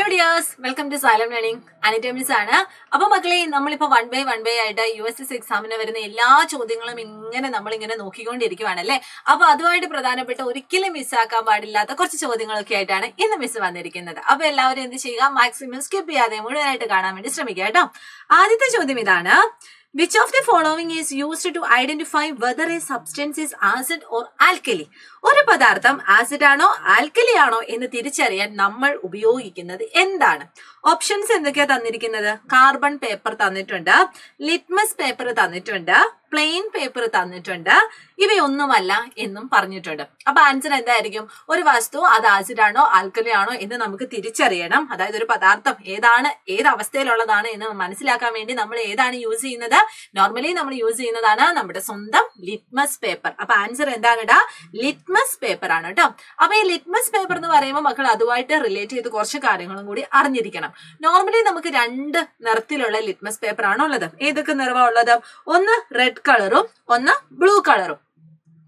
Hello dears welcome to Xylem learning അനിറ്റമിസ് ആണ്. അപ്പൊ മക്കളെ നമ്മളിപ്പോ വൺ ബൈ വൺ ബൈ ആയിട്ട് യു എസ് എസ് എക്സാമിന് വരുന്ന എല്ലാ ചോദ്യങ്ങളും ഇങ്ങനെ നമ്മൾ ഇങ്ങനെ നോക്കിക്കൊണ്ടിരിക്കുവാണല്ലേ? അപ്പൊ അതുമായിട്ട് പ്രധാനപ്പെട്ട ഒരിക്കലും മിസ്സാക്കാൻ പാടില്ലാത്ത കുറച്ച് ചോദ്യങ്ങളൊക്കെ ആയിട്ടാണ് ഇന്ന് മിസ് വന്നിരിക്കുന്നത്. അപ്പൊ എല്ലാവരും എന്ത് ചെയ്യുക? മാക്സിമം സ്കിപ്പ് ചെയ്യാതെ മുഴുവനായിട്ട് കാണാൻ വേണ്ടി ശ്രമിക്കുക കേട്ടോ. ആദ്യത്തെ ചോദ്യം ഇതാണ്. Which of the following is used to identify whether a substance is acid or alkali? ഒരു പദാർത്ഥം ആസിഡ് ആണോ ആൽക്കലി ആണോ എന്ന് തിരിച്ചറിയാൻ നമ്മൾ ഉപയോഗിക്കുന്നത് എന്താണ്? ഓപ്ഷൻസ് എന്തൊക്കെയാ തന്നിരിക്കുന്നത്? കാർബൺ പേപ്പർ തന്നിട്ടുണ്ട്. ലിറ്റ്മസ് പേപ്പർ തന്നിട്ടുണ്ട്. പ്ലെയിൻ പേപ്പർ തന്നിട്ടുണ്ട്. ഇവയൊന്നുമല്ല എന്നും പറഞ്ഞിട്ടുണ്ട്. അപ്പൊ ആൻസർ എന്തായിരിക്കും? ഒരു വസ്തു അത് ആസിഡ് ആണോ ആൽക്കലി ആണോ എന്ന് നമുക്ക് തിരിച്ചറിയണം. അതായത് ഒരു പദാർത്ഥം ഏതാണ് ഏത് അവസ്ഥയിലുള്ളതാണ് എന്ന് മനസ്സിലാക്കാൻ വേണ്ടി നമ്മൾ ഏതാണ് യൂസ് ചെയ്യുന്നത്? നോർമലി നമ്മൾ യൂസ് ചെയ്യുന്നതാണ് നമ്മുടെ സ്വന്തം ലിറ്റ്മസ് പേപ്പർ അപ്പൊ ആൻസർ എന്താണ് ഇടാ ലിറ്റ്മസ് പേപ്പർ ആണ് കേട്ടോ. അപ്പൊ ഈ ലിറ്റ്മസ് പേപ്പർ എന്ന് പറയുമ്പോൾ മക്കൾ അതുമായിട്ട് റിലേറ്റ് ചെയ്ത് കുറച്ച് കാര്യങ്ങളും കൂടി അറിഞ്ഞിരിക്കണം. നോർമലി നമുക്ക് രണ്ട് നിറത്തിലുള്ള ലിറ്റ്മസ് പേപ്പർ ആണ് ഉള്ളത് ഏതൊക്കെ നിറവാ ഉള്ളത്? ഒന്ന് റെഡ് കളറും ഒന്ന് ബ്ലൂ കളറും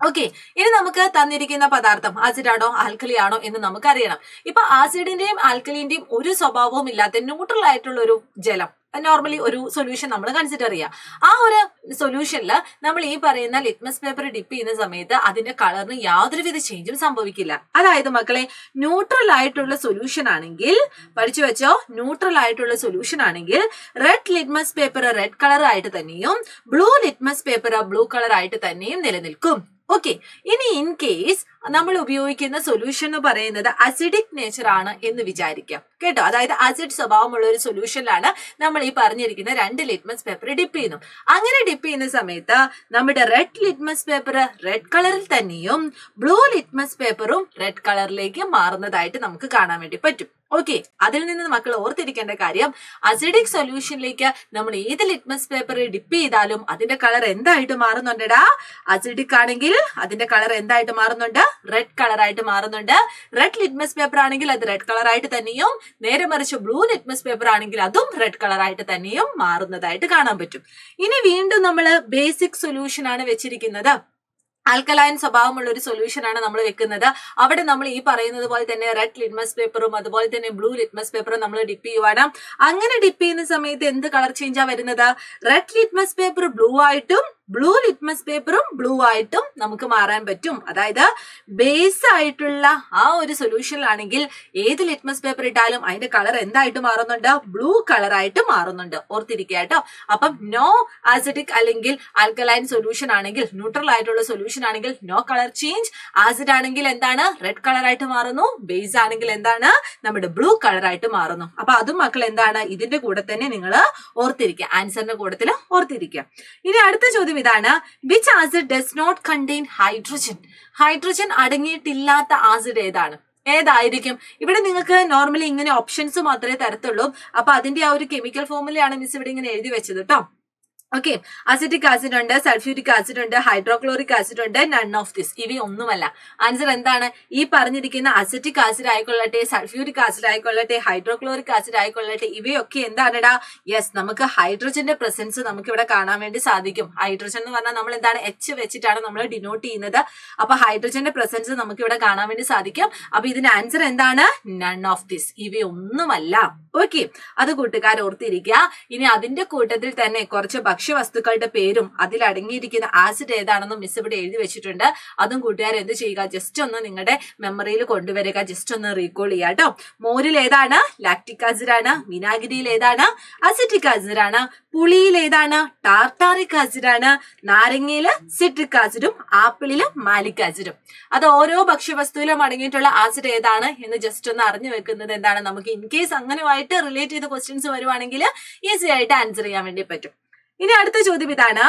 ഓക്കെ ഇനി നമുക്ക് തന്നിരിക്കുന്ന പദാർത്ഥം ആസിഡാണോ ആൽക്കലി ആണോ എന്ന് നമുക്കറിയണം. ഇപ്പൊ ആസിഡിന്റെയും ആൽക്കലിന്റെയും ഒരു സ്വഭാവവും ഇല്ലാത്ത ന്യൂട്രൽ ആയിട്ടുള്ള ഒരു ജലം. നോർമലി ഒരു സൊല്യൂഷൻ നമ്മൾ കൺസിഡർ ചെയ്യുക ആ ഒരു സൊല്യൂഷനിൽ നമ്മൾ ഈ പറയുന്ന ലിറ്റ്മസ് പേപ്പർ ഡിപ്പ് ചെയ്യുന്ന സമയത്ത് അതിന്റെ കളറിന് യാതൊരുവിധ ചേഞ്ചും സംഭവിക്കില്ല. അതായത് മക്കളെ ന്യൂട്രൽ ആയിട്ടുള്ള സൊല്യൂഷൻ ആണെങ്കിൽ പഠിച്ചു വെച്ചോ ന്യൂട്രൽ ആയിട്ടുള്ള സൊല്യൂഷൻ ആണെങ്കിൽ red litmus paper red colour ആയിട്ട് തന്നെയും blue litmus paper blue colour ആയിട്ട് തന്നെയും നിലനിൽക്കും. ഓക്കെ ഇനി ഇൻ കേസ് നമ്മൾ ഉപയോഗിക്കുന്ന സൊല്യൂഷൻ എന്ന് പറയുന്നത് അസിഡിക് നേച്ചർ ആണ് എന്ന് വിചാരിക്കാം. കേട്ടോ? അതായത് അസിഡ് സ്വഭാവമുള്ള ഒരു സൊല്യൂഷനിലാണ് നമ്മൾ ഈ പറഞ്ഞിരിക്കുന്ന രണ്ട് ലിറ്റ്മസ് പേപ്പർ ഡിപ്പ് ചെയ്യുന്നു അങ്ങനെ ഡിപ്പ് ചെയ്യുന്ന സമയത്ത് നമ്മുടെ റെഡ് ലിറ്റ്മസ് പേപ്പർ റെഡ് കളറിൽ തന്നെയും ബ്ലൂ ലിറ്റ്മസ് പേപ്പറും റെഡ് കളറിലേക്ക് മാറുന്നതായിട്ട് നമുക്ക് കാണാൻ വേണ്ടി പറ്റും. ഓക്കെ അതിൽ നിന്ന് മക്കൾ ഓർത്തിരിക്കേണ്ട കാര്യം അസിഡിക് സൊല്യൂഷനിലേക്ക് നമ്മൾ ഏത് ലിറ്റ്മസ് പേപ്പർ ഡിപ്പ് ചെയ്താലും അതിന്റെ കളർ എന്തായിട്ട് മാറുന്നുണ്ടടാ? അസിഡിക് ആണെങ്കിൽ അതിന്റെ കളർ എന്തായിട്ട് മാറുന്നുണ്ട്? റെഡ് കളർ ആയിട്ട് മാറുന്നുണ്ട്. റെഡ് ലിറ്റ്മസ് പേപ്പർ ആണെങ്കിൽ അത് റെഡ് കളർ ആയിട്ട് തന്നെയും നേരെ മറിച്ച് ബ്ലൂ ലിറ്റ്മസ് പേപ്പർ ആണെങ്കിൽ അതും റെഡ് കളർ ആയിട്ട് തന്നെയും മാറുന്നതായിട്ട് കാണാൻ പറ്റും. ഇനി വീണ്ടും നമ്മൾ ബേസിക് സൊല്യൂഷൻ ആണ് വെച്ചിരിക്കുന്നത്. ആൽക്കലൈൻ സ്വഭാവമുള്ള ഒരു സൊല്യൂഷൻ ആണ് നമ്മൾ വെക്കുന്നത്. അവിടെ നമ്മൾ ഈ പറയുന്നത് പോലെ തന്നെ റെഡ് ലിറ്റ്മസ് പേപ്പറും അതുപോലെ തന്നെ ബ്ലൂ ലിറ്റ്മസ് പേപ്പറും നമ്മൾ ഡിപ്പ് ചെയ്യുവാണ്. അങ്ങനെ ഡിപ്പ് ചെയ്യുന്ന സമയത്ത് എന്ത് കളർ ചേഞ്ചാ വരുന്നത്? റെഡ് ലിറ്റ്മസ് പേപ്പർ ബ്ലൂ ആയിട്ടും ബ്ലൂ ലിറ്റ്മസ് പേപ്പറും ബ്ലൂ ആയിട്ടും നമുക്ക് മാറാൻ പറ്റും. അതായത് ബേസ് ആയിട്ടുള്ള ആ ഒരു സൊല്യൂഷനിലാണെങ്കിൽ ഏത് ലിറ്റ്മസ് പേപ്പർ ഇട്ടാലും അതിന്റെ കളർ എന്തായിട്ട് മാറുന്നുണ്ട്? ബ്ലൂ കളർ ആയിട്ട് മാറുന്നുണ്ട്. ഓർത്തിരിക്കുക കേട്ടോ. അപ്പം നോ ആസിഡിക് അല്ലെങ്കിൽ ആൽക്കലൈൻ സൊല്യൂഷൻ ആണെങ്കിൽ ന്യൂട്രൽ ആയിട്ടുള്ള സൊല്യൂഷൻ ആണെങ്കിൽ നോ കളർ ചേഞ്ച് ആസിഡ് ആണെങ്കിൽ എന്താണ്? റെഡ് കളർ ആയിട്ട് മാറുന്നു. ബേസ് ആണെങ്കിൽ എന്താണ്? നമ്മുടെ ബ്ലൂ കളർ ആയിട്ട് മാറുന്നു. അപ്പൊ അതും മക്കൾ എന്താണ്? ഇതിന്റെ കൂടെ തന്നെ നിങ്ങൾ ഓർത്തിരിക്കുക. ആൻസറിന്റെ കൂടത്തിൽ ഓർത്തിരിക്കുക. ഇനി അടുത്ത ചോദ്യം ഇതാണ് which acid does not contain hydrogen hydrogen അടങ്ങിയിട്ടില്ലാത്ത acid ഏതാണ്? ഏതായിരിക്കും? ഇവിടെ നിങ്ങൾക്ക് നോർമലി ഇങ്ങനെ ഓപ്ഷൻസ് മാത്രമേ തരത്തുള്ളൂ. അപ്പൊ അതിന്റെ ആ ഒരു കെമിക്കൽ ഫോമിലാണ് മിസ് ഇവിടെ ഇങ്ങനെ എഴുതി വെച്ചത് കേട്ടോ ഓക്കെ അസിറ്റിക് ആസിഡ് ഉണ്ട് സൾഫ്യൂരിക് ആസിഡ് ഉണ്ട് ഹൈഡ്രോക്ലോറിക് ആസിഡ് ഉണ്ട് നൺ ഓഫ് ദിസ് ഇവയൊന്നുമല്ല. ആൻസർ എന്താണ്? ഈ പറഞ്ഞിരിക്കുന്ന അസിറ്റിക് ആസിഡ് ആയിക്കൊള്ളട്ടെ സൾഫ്യൂരിക് ആസിഡ് ആയിക്കൊള്ളട്ടെ ഹൈഡ്രോക്ലോറിക് ആസിഡ് ആയിക്കൊള്ളട്ടെ ഇവയൊക്കെ എന്താണെടാ? യെസ് നമുക്ക് ഹൈഡ്രജന്റെ പ്രസൻസ് നമുക്ക് ഇവിടെ കാണാൻ വേണ്ടി സാധിക്കും. ഹൈഡ്രജൻ എന്ന് പറഞ്ഞാൽ നമ്മൾ എന്താണ്? എച്ച് വെച്ചിട്ടാണ് നമ്മൾ ഡിനോട്ട് ചെയ്യുന്നത്. അപ്പൊ ഹൈഡ്രജന്റെ പ്രസൻസ് നമുക്ക് ഇവിടെ കാണാൻ വേണ്ടി സാധിക്കും. അപ്പൊ ഇതിന്റെ ആൻസർ എന്താണ്? നൺ ഓഫ് ദിസ് ഇവയൊന്നുമല്ല. ഓക്കെ അത് കൂട്ടുകാർ ഓർത്തിരിക്കുക. ഇനി അതിന്റെ കൂട്ടത്തിൽ തന്നെ കുറച്ച് ഭക്ഷ്യവസ്തുക്കളുടെ പേരും അതിൽ അടങ്ങിയിരിക്കുന്ന ആസിഡ് ഏതാണെന്നും മിസ് ഇവിടെ എഴുതി വെച്ചിട്ടുണ്ട്. അതും കൂട്ടുകാർ എന്ത് ചെയ്യുക? ജസ്റ്റ് ഒന്ന് നിങ്ങളുടെ മെമ്മറിയിൽ കൊണ്ടുവരിക. ജസ്റ്റ് ഒന്ന് റീകോൾ ചെയ്യുക കേട്ടോ. മോരിൽ ഏതാണ്? ലാക്ടിക് ആസിഡ് ആണ്. വിനാഗിരിയിൽ ഏതാണ്? അസിറ്റിക് ആസിഡ് ആണ്. പുളിയിൽ ഏതാണ്? ടാർട്ടാറിക് ആസിഡ് ആണ്. നാരങ്ങയിൽ സിട്രിക് ആസിഡും ആപ്പിളിൽ മാലിക് ആസിഡും അത് ഓരോ ഭക്ഷ്യവസ്തുവിലും അടങ്ങിയിട്ടുള്ള ആസിഡ് ഏതാണ്? എന്ന് ജസ്റ്റ് ഒന്ന് അറിഞ്ഞു വെക്കുന്നത് എന്താണ്? നമുക്ക് ഇൻ കേസ് അങ്ങനെയുമായിട്ട് റിലേറ്റ് ചെയ്ത ക്വസ്റ്റ്യൻസ് വരുവാണെങ്കിൽ ഈസി ആയിട്ട് ആൻസർ ചെയ്യാൻ വേണ്ടി പറ്റും. ഇനി അടുത്ത ചോദ്യം ഇതാണ്.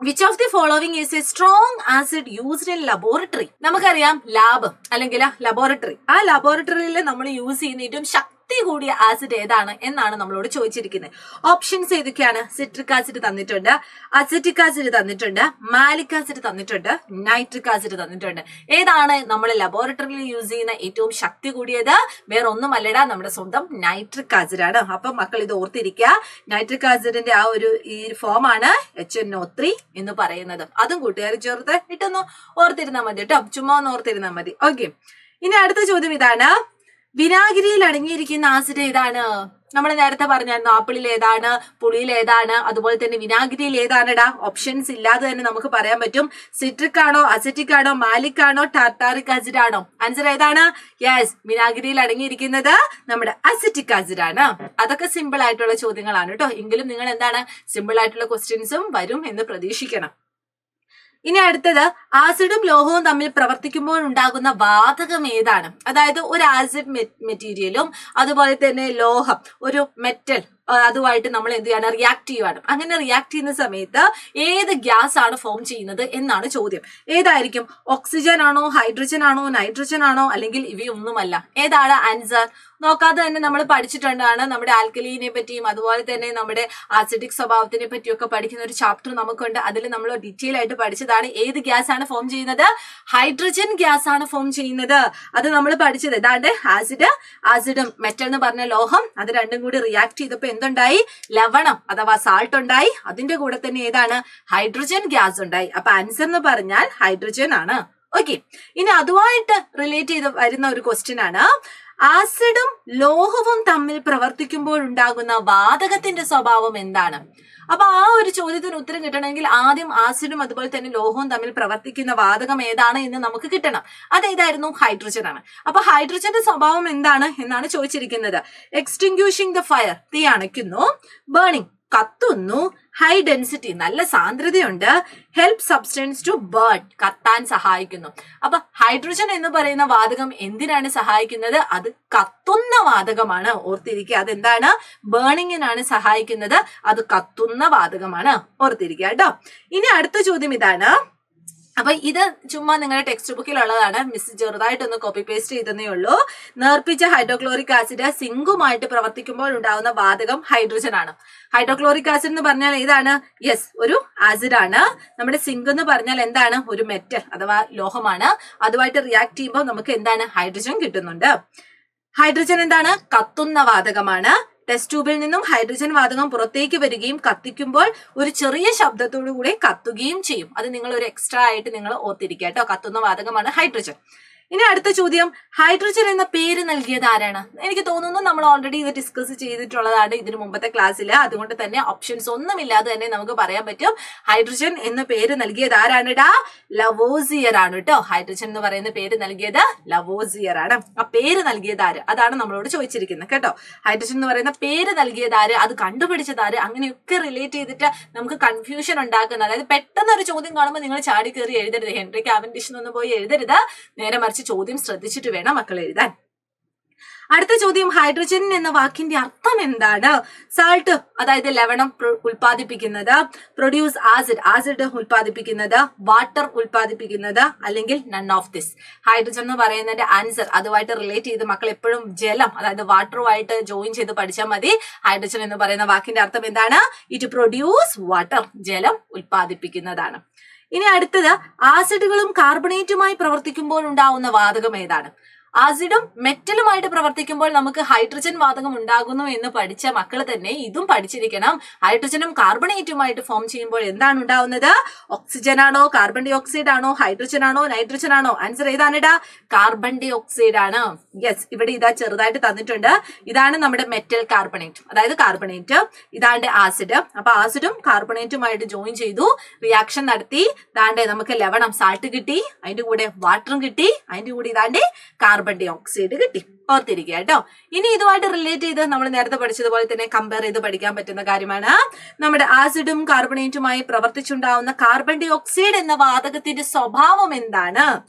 Which of the following is a strong acid used in laboratory നമുക്കറിയാം ലാബ് അല്ലെങ്കിൽ ലബോറട്ടറി ആ ലബോറട്ടറിയിൽ നമ്മൾ യൂസ് ചെയ്യുന്ന ഏറ്റവും ശക്തി കൂടിയ ആസിഡ് ഏതാണ് എന്നാണ് നമ്മളോട് ചോദിച്ചിരിക്കുന്നത് ഓപ്ഷൻസ് ഏതൊക്കെയാണ്? സിട്രിക് ആസിഡ് തന്നിട്ടുണ്ട് അസറ്റിക് ആസിഡ് തന്നിട്ടുണ്ട് മാലിക് ആസിഡ് തന്നിട്ടുണ്ട് നൈട്രിക് ആസിഡ് തന്നിട്ടുണ്ട്. ഏതാണ് നമ്മൾ ലബോറട്ടറിയിൽ യൂസ് ചെയ്യുന്ന ഏറ്റവും ശക്തി കൂടിയത്? വേറെ ഒന്നുമല്ലടാ നമ്മുടെ സ്വന്തം നൈട്രിക് ആസിഡ് ആണ്. അപ്പൊ മക്കൾ ഇത് ഓർത്തിരിക്കുക നൈട്രിക് ആസിഡിന്റെ ആ ഒരു ഈ ഫോം ആണ് എച്ച് എൻ ഒ ത്രീ എന്ന് പറയുന്നത്. അതും കൂട്ടുകാർ ചേർത്ത് ഇട്ടൊന്ന് ഓർത്തിരുന്നാൽ മതി കേട്ടോ. ചുമ്മാ ഒന്ന് ഓർത്തിരുന്നാൽ മതി. ഓക്കെ ഇനി അടുത്ത ചോദ്യം ഇതാണ്. വിനാഗിരിയിൽ അടങ്ങിയിരിക്കുന്ന ആസിഡ് ഏതാണ്? നമ്മൾ നേരത്തെ പറഞ്ഞായിരുന്നു ആപ്പിളിൽ ഏതാണ് പുളിയിൽ ഏതാണ് അതുപോലെ തന്നെ വിനാഗിരിയിൽ ഏതാണെടാ? ഓപ്ഷൻസ് ഇല്ലാതെ തന്നെ നമുക്ക് പറയാൻ പറ്റും. സിട്രിക് ആണോ അസറ്റിക് ആണോ മാലിക് ആണോ ടാർട്ടാറിക് ആസിഡ് ആണോ? ആൻസർ ഏതാണ്? യെസ് വിനാഗിരിയിൽ അടങ്ങിയിരിക്കുന്നത് നമ്മുടെ അസറ്റിക് ആസിഡ് ആണ്. അതൊക്കെ സിമ്പിൾ ആയിട്ടുള്ള ചോദ്യങ്ങളാണ് കേട്ടോ. എങ്കിലും നിങ്ങൾ എന്താണ് സിമ്പിൾ ആയിട്ടുള്ള ക്വസ്റ്റ്യൻസും വരും എന്ന് പ്രതീക്ഷിക്കണം. ഇനി അടുത്തത് ആസിഡും ലോഹവും തമ്മിൽ പ്രവർത്തിക്കുമ്പോൾ ഉണ്ടാകുന്ന വാതകം ഏതാണ്? അതായത് ഒരു ആസിഡ് മെറ്റീരിയലും അതുപോലെ തന്നെ ലോഹം ഒരു മെറ്റൽ അതുമായിട്ട് നമ്മൾ എന്ത് ചെയ്യാണ് റിയാക്ട് ചെയ്യുവാണ്. അങ്ങനെ റിയാക്ട് ചെയ്യുന്ന സമയത്ത് ഏത് ഗ്യാസ് ആണ് ഫോം ചെയ്യുന്നത് എന്നാണ് ചോദ്യം. ഏതായിരിക്കും? ഓക്സിജൻ ആണോ? ഹൈഡ്രജൻ ആണോ? നൈട്രജൻ ആണോ? അല്ലെങ്കിൽ ഇവയൊന്നുമല്ല. ഏതാണ് ആൻസർ നോക്കാതെ തന്നെ നമ്മൾ പഠിച്ചിട്ടുണ്ടാണ് നമ്മുടെ ആൽക്കലീനെ പറ്റിയും അതുപോലെ തന്നെ നമ്മുടെ ആസിഡിക് സ്വഭാവത്തിനെ പറ്റിയൊക്കെ പഠിക്കുന്ന ഒരു ചാപ്റ്റർ നമുക്കുണ്ട്. അതിൽ നമ്മൾ ഡീറ്റെയിൽ ആയിട്ട് പഠിച്ചതാണ് ഏത് ഗ്യാസ് ആണ് ഫോം ചെയ്യുന്നത്? ഹൈഡ്രജൻ ഗ്യാസ് ആണ് ഫോം ചെയ്യുന്നത്. അത് നമ്മൾ പഠിച്ചത്. ഏതാണ്ട് ആസിഡ് ആസിഡും മെറ്റൽ എന്ന് പറഞ്ഞ ലോഹം. അത് രണ്ടും കൂടി റിയാക്ട് ചെയ്തപ്പോൾ എന്തുണ്ടായി? ലവണം അഥവാ സാൾട്ട് ഉണ്ടായി. അതിന്റെ കൂടെ തന്നെ ഏതാണ്? ഹൈഡ്രജൻ ഗ്യാസ് ഉണ്ടായി. അപ്പൊ ആൻസർ എന്ന് പറഞ്ഞാൽ ഹൈഡ്രജൻ ആണ്. ഓക്കെ ഇനി അതുമായിട്ട് റിലേറ്റ് ചെയ്ത് വരുന്ന ഒരു ക്വസ്റ്റ്യൻ ആണ്. ആസിഡും ലോഹവും തമ്മിൽ പ്രവർത്തിക്കുമ്പോൾ ഉണ്ടാകുന്ന വാതകത്തിന്റെ സ്വഭാവം എന്താണ്? അപ്പൊ ആ ഒരു ചോദ്യത്തിന് ഉത്തരം കിട്ടണമെങ്കിൽ ആദ്യം ആസിഡും അതുപോലെ തന്നെ ലോഹവും തമ്മിൽ പ്രവർത്തിക്കുന്ന വാതകം ഏതാണ് എന്ന് നമുക്ക് കിട്ടണം. അതേതായിരുന്നു ഹൈഡ്രജൻ ആണ്. അപ്പൊ ഹൈഡ്രജന്റെ സ്വഭാവം എന്താണ് എന്നാണ് ചോദിച്ചിരിക്കുന്നത്. എക്സ്റ്റിങ്ക്യൂഷിംഗ് ദ ഫയർ തീ അണയ്ക്കുന്നു. ബേണിംഗ് കത്തുന്നു ഹൈ ഡെൻസിറ്റി നല്ല സാന്ദ്രതയുണ്ട്. ഹെൽപ് സബ്സ്റ്റൻസ് ടു ബേൺ കത്താൻ സഹായിക്കുന്നു. അപ്പൊ ഹൈഡ്രജൻ എന്ന് പറയുന്ന വാതകം എന്തിനാണ് സഹായിക്കുന്നത്? അത് കത്തുന്ന വാതകമാണ്. ഓർത്തിരിക്കുക അതെന്താണ്? ബേണിങ്ങിനാണ് സഹായിക്കുന്നത്. അത് കത്തുന്ന വാതകമാണ്. ഓർത്തിരിക്കുക കേട്ടോ. ഇനി അടുത്ത ചോദ്യം ഇതാണ്. അപ്പൊ ഇത് ചുമ്മാ നിങ്ങളുടെ ടെക്സ്റ്റ് ബുക്കിൽ ഉള്ളതാണ് മിസ് ചെറുതായിട്ടൊന്ന് കോപ്പി പേസ്റ്റ് ചെയ്തതേ ഉള്ളൂ. നേർപ്പിച്ച ഹൈഡ്രോക്ലോറിക് ആസിഡ് സിങ്കുമായിട്ട് പ്രവർത്തിക്കുമ്പോൾ ഉണ്ടാകുന്ന വാതകം ഹൈഡ്രജൻ ആണ്. ഹൈഡ്രോക്ലോറിക് ആസിഡ് എന്ന് പറഞ്ഞാൽ ഏതാണ്? യെസ് ഒരു ആസിഡ് ആണ്. നമ്മുടെ സിങ്ക് എന്ന് പറഞ്ഞാൽ എന്താണ്? ഒരു മെറ്റൽ അഥവാ ലോഹമാണ്. അതുമായിട്ട് റിയാക്ട് ചെയ്യുമ്പോൾ നമുക്ക് എന്താണ്? ഹൈഡ്രജൻ കിട്ടുന്നുണ്ട്. ഹൈഡ്രജൻ എന്താണ്? കത്തുന്ന വാതകമാണ്. ടെസ്റ്റ് ട്യൂബിൽ നിന്നും ഹൈഡ്രജൻ വാതകം പുറത്തേക്ക് വരികയും കത്തിക്കുമ്പോൾ ഒരു ചെറിയ ശബ്ദത്തോടു കൂടി കത്തുകയും ചെയ്യും. അത് നിങ്ങൾ ഒരു എക്സ്ട്രാ ആയിട്ട് നിങ്ങൾ ഓർത്തിരിക്കുക കേട്ടോ. കത്തുന്ന വാതകമാണ് ഹൈഡ്രജൻ ഇനി അടുത്ത ചോദ്യം. ഹൈഡ്രജൻ എന്ന പേര് നൽകിയത് ആരാണ്? എനിക്ക് തോന്നുന്നു നമ്മൾ ഓൾറെഡി ഇത് ഡിസ്കസ് ചെയ്തിട്ടുള്ളതാണ് ഇതിനു മുമ്പത്തെ ക്ലാസ്സിൽ അതുകൊണ്ട് തന്നെ ഓപ്ഷൻസ് ഒന്നുമില്ലാതെ തന്നെ നമുക്ക് പറയാൻ പറ്റും. ഹൈഡ്രജൻ എന്ന പേര് നൽകിയത് ആരാണ് ഡാ ലവോസിയർ ആണ് കേട്ടോ ഹൈഡ്രജൻ എന്ന് പറയുന്ന പേര് നൽകിയത് ലവോസിയർ ആണ്. ആ പേര് നൽകിയത് ആര്? അതാണ് നമ്മളോട് ചോദിച്ചിരിക്കുന്നത് കേട്ടോ. ഹൈഡ്രജൻ എന്ന് പറയുന്ന പേര് നൽകിയത് ആര്? അത് കണ്ടുപിടിച്ചത് ആര്? അങ്ങനെയൊക്കെ റിലേറ്റ് ചെയ്തിട്ട് നമുക്ക് കൺഫ്യൂഷൻ ഉണ്ടാക്കുന്ന അതായത് പെട്ടെന്ന് ഒരു ചോദ്യം കാണുമ്പോൾ നിങ്ങൾ ചാടി കയറി എഴുതരുത്. ഹെൻറി കാവൻഡിഷ് ഒന്നും പോയി എഴുതരുത്. നേരെ മറിച്ച് ചോദ്യം ശ്രദ്ധിച്ചിട്ട് വേണം മക്കൾ എഴുതാൻ. അടുത്ത ചോദ്യം ഹൈഡ്രജൻ എന്ന വാക്കിന്റെ അർത്ഥം എന്താണ്? സാൾട്ട് അതായത് ലവണം ഉൽപ്പാദിപ്പിക്കുന്നത്. പ്രൊഡ്യൂസ് ആസിഡ് ആസിഡ് ഉൽപ്പാദിപ്പിക്കുന്നത്. വാട്ടർ ഉൽപ്പാദിപ്പിക്കുന്നത്. അല്ലെങ്കിൽ നൺ ഓഫ് ദിസ് ഹൈഡ്രജൻ എന്ന് പറയുന്നതിന്റെ ആൻസർ അതുമായിട്ട് റിലേറ്റ് ചെയ്ത് മക്കൾ എപ്പോഴും ജലം അതായത് വാട്ടറുമായിട്ട് ജോയിൻ ചെയ്ത് പഠിച്ചാൽ മതി. ഹൈഡ്രജൻ എന്ന് പറയുന്ന വാക്കിന്റെ അർത്ഥം എന്താണ്? ഇറ്റ് പ്രൊഡ്യൂസ് വാട്ടർ ജലം ഉൽപ്പാദിപ്പിക്കുന്നതാണ്. ഇനി അടുത്തത് ആസിഡുകളും കാർബണേറ്റുമായി പ്രവർത്തിക്കുമ്പോൾ ഉണ്ടാവുന്ന വാതകം ഏതാണ്? ആസിഡും മെറ്റലുമായിട്ട് പ്രവർത്തിക്കുമ്പോൾ നമുക്ക് ഹൈഡ്രജൻ വാതകം ഉണ്ടാകുന്നു എന്ന് പഠിച്ച മക്കൾ തന്നെ ഇതും പഠിച്ചിരിക്കണം. ഹൈഡ്രജനും കാർബണേറ്റുമായിട്ട് ഫോം ചെയ്യുമ്പോൾ എന്താണ് ഉണ്ടാവുന്നത്? ഓക്സിജൻ ആണോ കാർബൺ ഡൈ ഓക്സൈഡ് ആണോ ഹൈഡ്രജൻ ആണോ നൈട്രജൻ ആണോ? ആൻസർ ഏതാണിടാ? കാർബൺ ഡൈ ഓക്സൈഡ് ആണ്. യെസ് ഇവിടെ ഇതാ ചെറുതായിട്ട് തന്നിട്ടുണ്ട്. ഇതാണ് നമ്മുടെ മെറ്റൽ കാർബണേറ്റ് അതായത് കാർബണേറ്റ് ഇതാണ്ട് ആസിഡ് അപ്പൊ ആസിഡും കാർബണേറ്റുമായിട്ട് ജോയിൻ ചെയ്തു. റിയാക്ഷൻ നടത്തി. ഇതാണ്ട് നമുക്ക് ലവണം സാൾട്ട് കിട്ടി. അതിന്റെ കൂടെ വാട്ടറും കിട്ടി. അതിന്റെ കൂടെ ഇതാണ്ട് കാർബൺ ഡൈ ഓക്സൈഡ് കിട്ടി. ഓർത്തിരിക്കുക കേട്ടോ. ഇനി ഇതുമായിട്ട് റിലേറ്റ് ചെയ്ത് നമ്മൾ നേരത്തെ പഠിച്ചതുപോലെ തന്നെ കമ്പയർ ചെയ്ത് പഠിക്കാൻ പറ്റുന്ന കാര്യമാണ്. നമ്മുടെ ആസിഡും കാർബണേറ്റുമായി പ്രവർത്തിച്ചുണ്ടാവുന്ന കാർബൺ ഡൈ ഓക്സൈഡ് എന്ന വാതകത്തിന്റെ സ്വഭാവം എന്താണ്?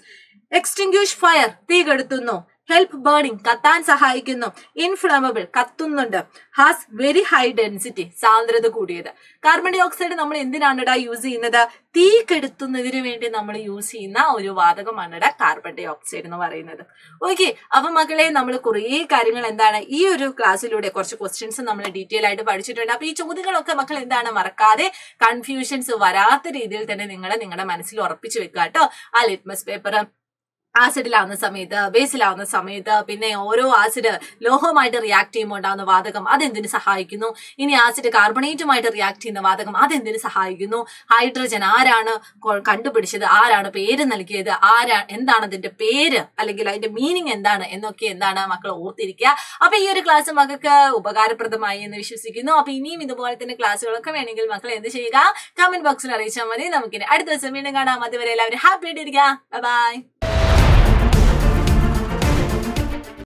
എക്സ്റ്റിങ്ക്യൂഷ് ഫയർ തീ കെടുത്തുന്നു. ഹെൽപ്പ് ബേണിംഗ് കത്താൻ സഹായിക്കുന്നു. ഇൻഫ്ലമബിൾ കത്തുന്നുണ്ട്. ഹാസ് വെരി ഹൈ ഡെൻസിറ്റി സാന്ദ്രത കൂടിയത്. കാർബൺ ഡൈ ഓക്സൈഡ് നമ്മൾ എന്തിനാണ് യൂസ് ചെയ്യുന്നത്? തീ കെടുത്തുന്നതിന് വേണ്ടി നമ്മൾ യൂസ് ചെയ്യുന്ന ഒരു വാതകമാണ് കാർബൺ ഡൈ ഓക്സൈഡ് എന്ന് പറയുന്നത്. ഓക്കെ അപ്പൊ മക്കളെ നമ്മൾ കുറേ കാര്യങ്ങൾ എന്താണ് ഈ ഒരു ക്ലാസ്സിലൂടെ കുറച്ച് ക്വസ്റ്റ്യൻസ് നമ്മൾ ഡീറ്റെയിൽ ആയിട്ട് പഠിച്ചിട്ടുണ്ട്. അപ്പൊ ഈ ചോദ്യങ്ങളൊക്കെ മക്കൾ എന്താണ് മറക്കാതെ കൺഫ്യൂഷൻസ് വരാത്ത രീതിയിൽ തന്നെ നിങ്ങൾ നിങ്ങളുടെ മനസ്സിൽ ഉറപ്പിച്ചു വെക്കുക കേട്ടോ ആ ലിറ്റ്മസ് പേപ്പർ ആസിഡിലാവുന്ന സമയത്ത് ബേസിലാവുന്ന സമയത്ത് പിന്നെ ഓരോ ആസിഡ് ലോഹമായിട്ട് റിയാക്ട് ചെയ്യുമ്പോൾ ഉണ്ടാകുന്ന വാതകം അതെന്തിനു സഹായിക്കുന്നു? ഇനി ആസിഡ് കാർബണേറ്റുമായിട്ട് റിയാക്ട് ചെയ്യുന്ന വാതകം അതെന്തിനു സഹായിക്കുന്നു? ഹൈഡ്രജൻ ആരാണ് കണ്ടുപിടിച്ചത്? ആരാണ് പേര് നൽകിയത്? ആരാ എന്താണ് അതിന്റെ പേര്? അല്ലെങ്കിൽ അതിന്റെ മീനിങ് എന്താണ്? എന്നൊക്കെ എന്താണ് മക്കൾ ഓർത്തിരിക്കുക. അപ്പൊ ഈ ഒരു ക്ലാസ് മക്കൾക്ക് ഉപകാരപ്രദമായി എന്ന് വിശ്വസിക്കുന്നു. അപ്പൊ ഇനിയും ഇതുപോലെ തന്നെ ക്ലാസ്സുകളൊക്കെ വേണമെങ്കിൽ മക്കൾ എന്ത് ചെയ്യുക? കമന്റ് ബോക്സിൽ അറിയിച്ചാൽ മതി. നമുക്കിനി അടുത്ത ദിവസം വീണ്ടും കാണാം. അതുവരെ എല്ലാവരും ഹാപ്പി ആയിട്ടിരിക്കുക. ബൈ